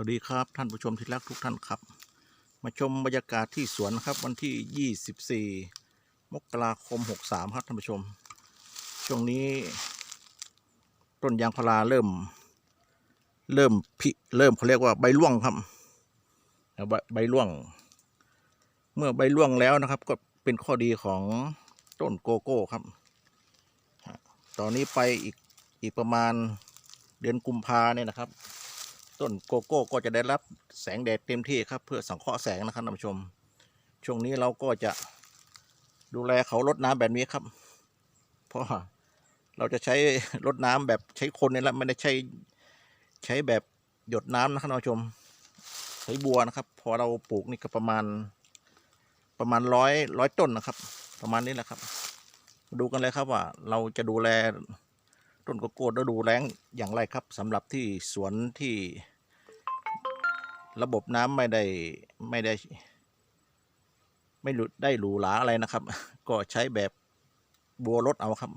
วัสดีครับท่านผู้ชมที่รักทุกท่านครับ มาชมบรรยากาศที่สวนครับวันที่ 24 มกราคม 63 ครับท่านผู้ชม ช่วงนี้ ต้นยางพาราเริ่ม เริ่มพิเริ่มเขาเรียกว่าใบร่วงครับใบใบร่วง เมื่อใบร่วงแล้วนะครับ ก็เป็นข้อดีของต้นโกโก้ครับ ตอนนี้ไปอีกอีกประมาณเดือนกุมภาเนี่ยนะครับ ต้นโกโก้ก็จะได้รับแสงแดดเต็มที่ครับ เพื่อสังเคราะห์แสงนะครับท่านผู้ชม ช่วงนี้เราก็จะดูแลเขารดน้ำแบบนี้ครับ เพราะเราจะใช้รดน้ำแบบใช้คนนี่แหละไม่ได้ใช้ใช้แบบหยดน้ำนะครับท่านผู้ชม ใช้บัวนะครับ พอเราปลูกนี่ก็ประมาณประมาณร้อยร้อยต้นนะครับ ประมาณนี้แหละครับ ดูกันเลยครับว่าเราจะดูแล ต้นโกโก้ฤดูแล้งอย่างไรครับสำหรับที่สวนที่ระบบน้ำไม่ได้ไม่ได้ ไม่ได้หรูหราอะไรนะครับ ก็ใช้แบบบัวรถเอาครับ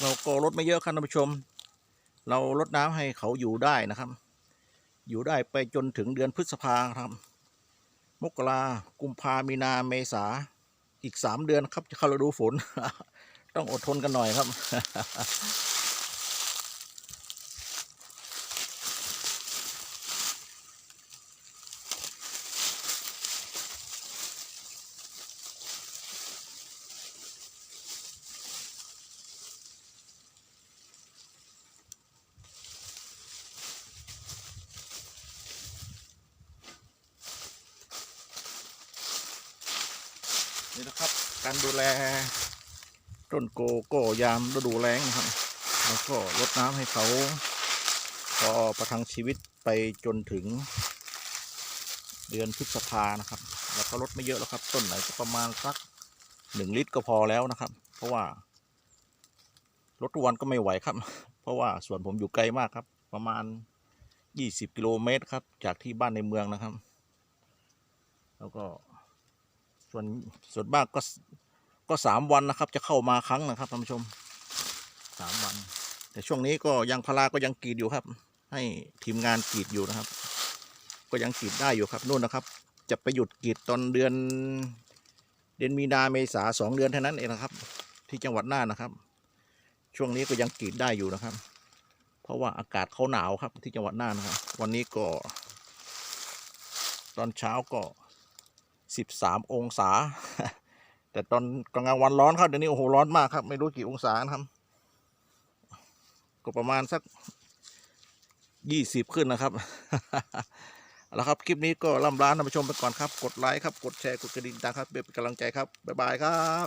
เราก็ลดไม่เยอะครับท่านผู้ชม เราลดน้ำให้เขาอยู่ได้นะครับ อยู่ได้ไปจนถึงเดือนพฤษภาครับ มกรากุมภามีนาเมษาอีกสามเดือนครับจะเข้าฤดูฝน ต้องอดทนกันหน่อยครับ นะครับ การดูแลต้นโกโก้ยามฤดูแล้งนะครับ แล้วก็รดน้ำให้เขาพอประทังชีวิตไปจนถึง เดือนพฤษภานะครับ แล้วก็ลดไม่เยอะแล้วครับ ต้นไหนก็ประมาณสักหนึ่งลิตรก็พอแล้วนะครับ เพราะว่ารถทุกวันก็ไม่ไหวครับ เพราะว่าส่วนผมอยู่ไกลมากครับ ประมาณยี่สิบกิโลเมตรครับ จากที่บ้านในเมืองนะครับ แล้วก็ ส่วนส่วนมากก็ก็สามวันนะครับ จะเข้ามาครั้งนะครับท่านผู้ชมสามวัน แต่ช่วงนี้ก็ยังพาราก็ยังกรีดอยู่ครับ ให้ทีมงานกรีดอยู่นะครับ ก็ยังกรีดได้อยู่ครับนู่นนะครับ จะไปหยุดกรีดตอนเดือน เดือนมีนาเมษาสองเดือนเท่านั้นเองนะครับ ที่จังหวัดน่านนะครับ ช่วงนี้ก็ยังกรีดได้อยู่นะครับ เพราะว่าอากาศเขาหนาวครับที่จังหวัดน่านนะครับ วันนี้ก็ ตอนเช้าก็ สิบสามองศา แต่ตอนกลางวันร้อนครับเดี๋ยวนี้โอ้โหร้อนมากครับ ไม่รู้กี่องศานะครับ ก็ประมาณสักยี่สิบขึ้นนะครับแล้วครับ คลิปนี้ก็ล่ำลาท่านผู้ชมไปก่อนครับ กดไลค์ครับ กดแชร์ กดกระดิ่งตางครับเป็นกำลังใจครับ บ๊ายบายครับ